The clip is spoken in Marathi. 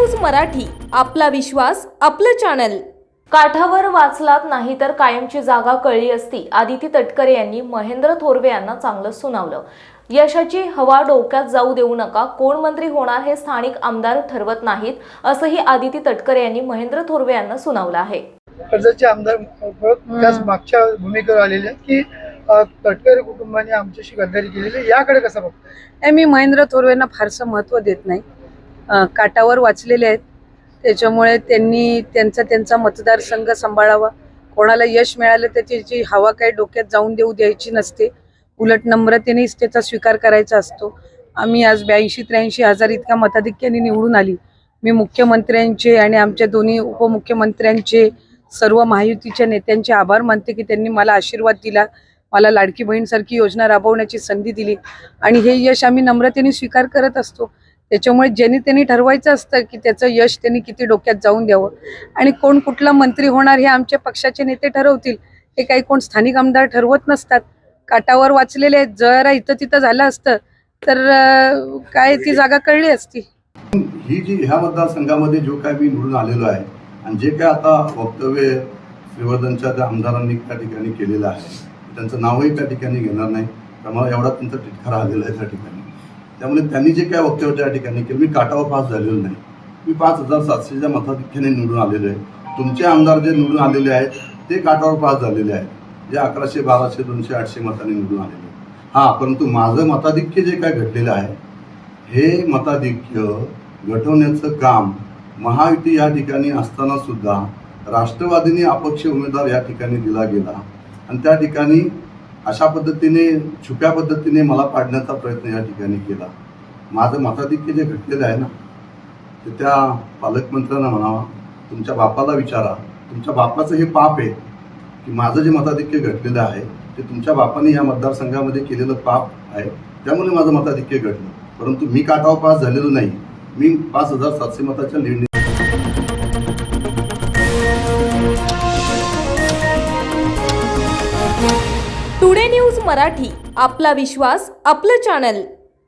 मराठी आपला विश्वास आपलं चॅनल काठावर वाचलात नाही तर कायमची जागा कळली असती आदिती तटकरे यांनी महेंद्र थोरवे यांना चांगलं सुनावलं. यशाची हवा डोक्यात जाऊ देऊ नका कोण मंत्री होणार हे स्थानिक आमदार ठरवत नाहीत असंही आदिती तटकरे यांनी महेंद्र थोरवे यांना सुनावलं आहे. कर्जतचे आमदार त्याच मागच्या भूमिकेवर आलेले की तटकरे कुटुंबाने आमच्याशी गद्दारी केलेली. याकडे कसं बघतो मी महेंद्र थोरवेंना फारसं महत्त्व देत नाही. काटावर वाचलेले आहेत. त्याच्यामुळे त्यांनी त्यांचा त्यांचा मतदारसंघ सांभाळावा. कोणाला यश मिळालं तर त्याची हवा काही डोक्यात जाऊन देऊ द्यायची नसते. उलट नम्रतेनेच त्याचा स्वीकार करायचा असतो. आम्ही आज ब्याऐंशी त्र्याऐंशी हजार इतक्या मताधिक्याने निवडून आली. मी मुख्यमंत्र्यांचे आणि आमच्या दोन्ही उपमुख्यमंत्र्यांचे सर्व महायुतीच्या नेत्यांचे आभार मानते की त्यांनी मला आशीर्वाद दिला मला लाडकी बहीणसारखी योजना राबवण्याची संधी दिली. आणि हे यश आम्ही नम्रतेने स्वीकार करत असतो. त्याच्यामुळे ज्यांनी त्यांनी ठरवायचं असतं की त्याचं यश त्यांनी किती डोक्यात जाऊन द्यावं. आणि कोण कुठला मंत्री होणार हे आमच्या पक्षाचे नेते ठरवतील. हे काही कोण स्थानिक आमदार ठरवत नसतात. काटावर वाचलेले आहेत. जरा इथं तिथं झालं असतं. तर काय ती जागा कळली असती? ही जी ह्या मतदारसंघामध्ये जो काय मी निवडून आलेलो आहे आणि जे काय आता वक्तव्य श्रीवर्धनच्या त्या आमदारांनी त्या ठिकाणी केलेलं आहे त्यांचं नावही त्या ठिकाणी घेणार नाही. त्यामुळे एवढा त्यांचा तिटकारा राहिलेला आहे त्या ठिकाणी. त्यामुळे त्यांनी जे काय वक्तव्य त्या ठिकाणी केलं. मी काटावर पास झालेलो नाही. मी पाच हजार सातशेच्या मताधिक्याने निवडून आलेलो आहे. तुमचे आमदार जे निवडून आलेले आहेत ते काटावर पास झालेले आहेत. जे अकराशे बाराशे दोनशे आठशे मताने निवडून आलेले आहेत. हां परंतु माझं मताधिक्य जे काय घडलेलं आहे हे मताधिक्य घटवण्याचं काम महायुती या ठिकाणी असताना सुद्धा राष्ट्रवादीने अपक्ष उमेदवार या ठिकाणी दिला गेला. आणि त्या ठिकाणी अशा पद्धतीने छुप्या पद्धतीने मला पाडण्याचा प्रयत्न या ठिकाणी केला. माझं मताधिक्य जे घटलेलं आहे ना ते त्या पालकमंत्र्यांना म्हणावा तुमच्या बापाला विचारा. तुमच्या बापाचं हे पाप आहे की माझं जे मताधिक्य घटलेलं आहे ते तुमच्या बापाने या मतदारसंघामध्ये केलेलं पाप आहे त्यामुळे माझं मताधिक्य घडलं. परंतु मी काटावर पास झालेलो नाही. मी पाच हजार सातशे मताच्या निर्णय टुडे न्यूज मराठी आपला विश्वास आपलं चॅनल.